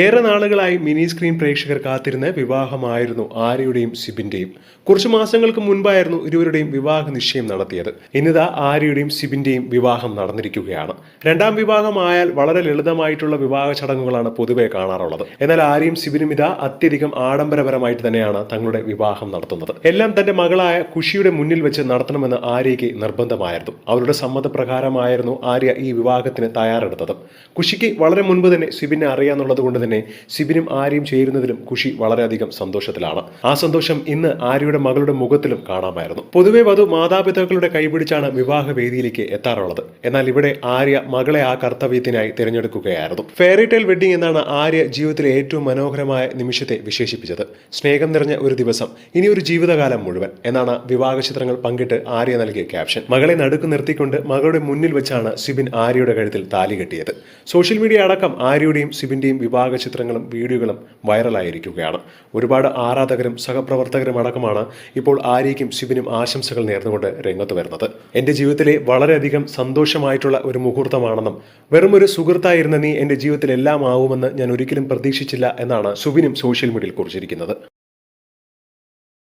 ഏറെ നാളുകളായി mini screen പ്രേക്ഷകർ കാത്തിരുന്ന വിവാഹമായിരുന്നു ആര്യയുടെയും സിബിന്റെയും. കുറച്ചു മാസങ്ങൾക്ക് മുൻപായിരുന്നു ഇരുവരുടെയും വിവാഹ നിശ്ചയം നടത്തിയത്. ഇന്നിതാ ആര്യയുടെയും സിബിന്റെയും വിവാഹം നടന്നിരിക്കുകയാണ്. രണ്ടാം വിവാഹമായാൽ വളരെ ലളിതമായിട്ടുള്ള വിവാഹ ചടങ്ങുകളാണ് പൊതുവെ കാണാറുള്ളത്. എന്നാൽ ആര്യയും സിബിനും ഇതാ അത്യധികം ആഡംബരപരമായിട്ട് തന്നെയാണ് തങ്ങളുടെ വിവാഹം നടത്തുന്നത്. എല്ലാം തന്റെ മകളായ കുഷിയുടെ മുന്നിൽ വെച്ച് നടത്തണമെന്ന് ആര്യയ്ക്ക് നിർബന്ധമായിരുന്നു. അവരുടെ സമ്മതപ്രകാരമായിരുന്നു ആര്യ ഈ വിവാഹത്തിന് തയ്യാറെടുത്തത്. കുഷിക്ക് വളരെ മുൻപ് തന്നെ സിബിനെ അറിയാന്നുള്ളത് കൊണ്ട് തന്നെ സിബിനും ആര്യയും ചേരുന്നതിലും കുഷി വളരെയധികം സന്തോഷത്തിലാണ്. ആ സന്തോഷം ഇന്ന് ആര്യയുടെ മകളുടെ മുഖത്തിലും കാണാമായിരുന്നു. പൊതുവെ വധു മാതാപിതാക്കളുടെ കൈപിടിച്ചാണ് വിവാഹ വേദിയിലേക്ക് എത്താറുള്ളത്. എന്നാൽ ഇവിടെ ആര്യ മകളെ ആ കർത്തവ്യത്തിനായി തിരഞ്ഞെടുക്കുകയായിരുന്നു. ഫെയറി ടെയിൽ വെഡിങ് എന്നാണ് ആര്യ ജീവിതത്തിലെ ഏറ്റവും മനോഹരമായ നിമിഷത്തെ വിശേഷിപ്പിച്ചത്. സ്നേഹം നിറഞ്ഞ ഒരു ദിവസം ഇനി ഒരു ജീവിതകാലം മുഴുവൻ എന്നാണ് വിവാഹ ചിത്രങ്ങൾ പങ്കിട്ട് ആര്യ നൽകിയ ക്യാപ്ഷൻ. മകളെ നടുക്ക് നിർത്തിക്കൊണ്ട് മകളുടെ മുന്നിൽ വെച്ചാണ് സിബിൻ ആര്യയുടെ കഴുത്തിൽ താലി കെട്ടിയത്. സോഷ്യൽ മീഡിയ അടക്കം ആര്യയുടെയും സിബിന്റെയും വിവാഹ ചിത്രങ്ങളും വീഡിയോകളും വൈറലായിരിക്കുകയാണ്. ഒരുപാട് ആരാധകരും സഹപ്രവർത്തകരും അടക്കമാണ് ഇപ്പോൾ ആര്യയ്ക്കും ശിവനും ആശംസകൾ നേർന്നുകൊണ്ട് രംഗത്ത് വരുന്നത്. എന്റെ ജീവിതത്തിലെ വളരെയധികം സന്തോഷമായിട്ടുള്ള ഒരു മുഹൂർത്തമാണെന്നും വെറും ഒരു സുഹൃത്തായിരുന്ന നീ എന്റെ ജീവിതത്തിൽ എല്ലാം ആവുമെന്ന് ഞാൻ ഒരിക്കലും പ്രതീക്ഷിച്ചില്ല എന്നാണ് സുബിനും സോഷ്യൽ മീഡിയയിൽ കുറിച്ചിരിക്കുന്നത്.